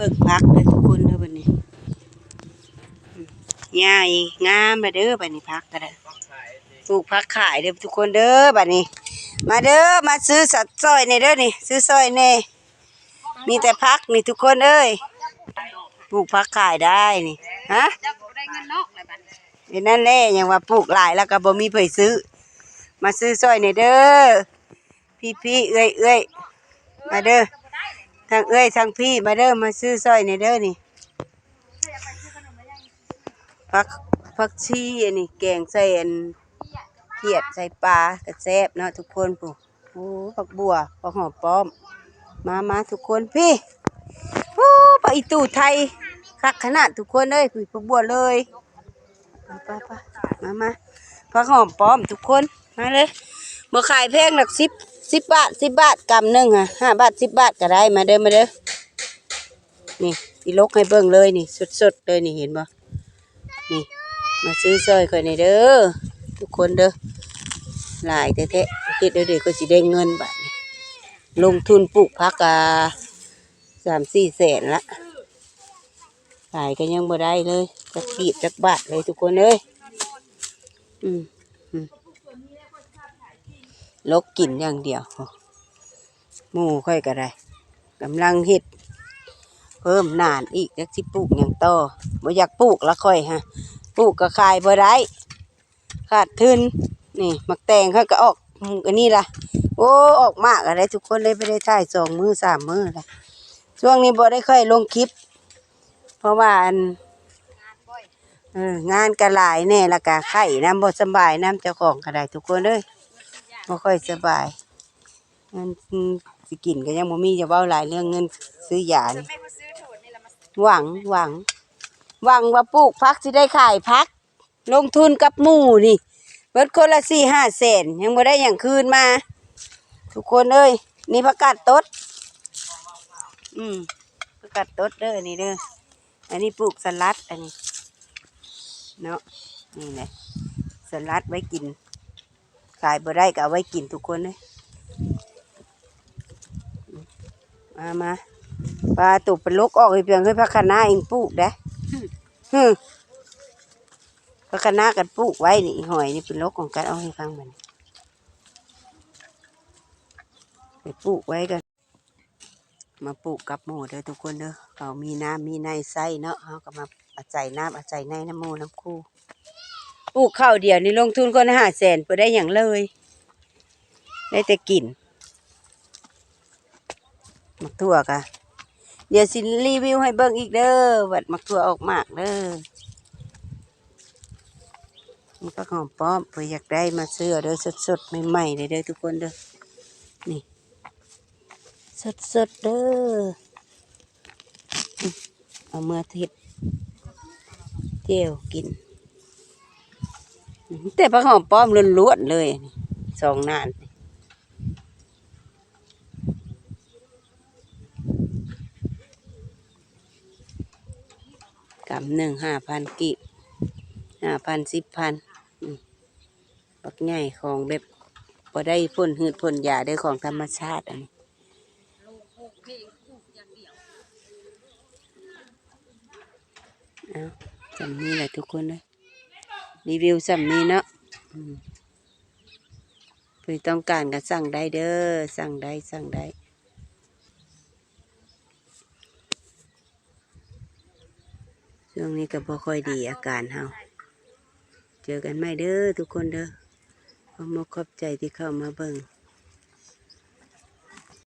เบิ่งพักเลยทุกคนเด้อบัดนี้ใหญ่งามมาเด้อบัดนี้พักก็ได้ปลูกพักขายเด้อทุกคนเด้อบัดนี้ มาเด้อมาซื้อสัตว์ซอยในเด้อนี่ ซื้อซอยในมีแต่พักนี่ทุกคนเอ้ยปลูกพักขายได้นี่ฮะเจ้าก็นนั่นแหละยังว่าปลูกหลายแล้วก็บ่มีเผยซื้อ มาซื้อซอยในเด้อพี่พี่เอ้ยเอ้ยมาเด้อ ทางเอ้ยทางพี่มาเด้อมาซื้อซอยในเด้อนี่ผักผักชีอันนี้แกงใส่อันเขียดใส่ปลากระแซบเนาะทุกคนปู่โอ้ผักบัวผักหอมป้อม มามาทุกคนพี่โอ้ปลาอีตู่ไทยคักขนาดทุกคนเลยพี่ผักบัวเลยไปไปมามาผักหอมป้อมทุกคนมาเลยบ่ขายแพงหรอกสิบ สิบบาทสิบบาทกำหนึ่งอะห้าบาทสิบบาทก็ได้มาเด้อมาเด้อนี่ที่ลกให้เบิ่งเลยนี่สดๆเลยนี่เห็นบ่นี่ มาซื้อซอยค่อยนี่เด้อทุกคนเด้อหลายแท้ๆคิดเดี๋ยวเดี๋ยวก็สิได้เงินบาทนี่ลงทุนปลูกผักกาสามสี่แสนละขายก็ยังบ่ได้เลยจักกีบจักบาทเลยทุกคนเอ้ยอืมอืม ลกกินอย่างเดียวหมูค่อยก็ได้กำลังเฮ็ดเพิ่มนานอีกจักสิปลูกอย่างต่อบ่อยากปลูกละค่อยฮะปลูกก็ขายบ่ได้ขาดทุนนี่มักแตงเขาก็ออกอันนี้ล่ะ โอ้ออกมากอะไรทุกคนเลยไปได้ถ่ายสองมือสามมือละช่วงนี้บ่ได้ค่อยลงคลิป เพราะว่าอันงานกระหลายแน่ละกะไข่น้ำบ่สบายน้ำเจ้าของก็ไดทุกคนเลย บ่ค่อยสบาย เงินสิกินก็ยังบ่มีจะเว้าหลายเรื่องเงินซื้อยานี่ไม่มาซื้อโถดนี่ละมาหวังหวัง หวังว่าปลูกพักสิได้ขายพัก ลงทุนกับหมู่นี่เบิดคนละสี่ห้าแสนยังบ่ได้อย่างคืนมา ทุกคนเอ้ยนี่ประกาศตดอืมประกาศตดเด้อนี่เด้ออันนี้ปลูกสลัดอันนี้เนาะนี่แหละสลัดไว้กิน ขายบ่ได้ก็เอาไว้กินทุกคนเลยมามาปลาตุบเป็นลกออกไปเพียงให้พักคะน้าเองปลูกได้ฮึพักคะน้ากันปลูกไว้นี่หอยนี่เป็นลกของกันเอาให้ฟังมันไปปลูกไว้กัน มาปลูกกับหมูเด้อทุกคนเด้อเขามีน้ำมีในไส้เนาะเขาก็มาอาศัยน้ำอาศัยในน้ำหมูน้ำคู่ ปลูกข้าวเดียวนี่ลงทุนคนห้าแสนไปได้อย่างเลย ได้แต่กินมักถั่วกะเดี๋ยวสิรีวิวให้เบิ่งอีกเด้อวัดมักถั่วออกมากเด้อมันก็หอมป้อมเพื่ออยากได้มาซื้อเด้อสดๆใหม่ๆเลยเด้อทุกคนเด้อนี่สดๆเด้อเอาเมื่อทิดเจียวกิน แต่ผักหอมป้อมล้วนๆเลยสองนานกำหนึ่งห้าพันกิห้าพันสิบพันปักใหญ่ของแบบพอได้พ่นหืดพ่นยาได้ของธรรมชาติอันนี้เอาสำนี้แหละทุกคนเลย รีวิวสำนี้เนาะอืมเพื่อต้องการก็สั่งได้เด้อ สั่งได้ สั่งได้ช่วงนี้ก็บ่ค่อยดีอาการเฮา เจอกันใหม่เด้อทุกคนเด้อขอมกขอบใจที่เข้ามาเบิ่ง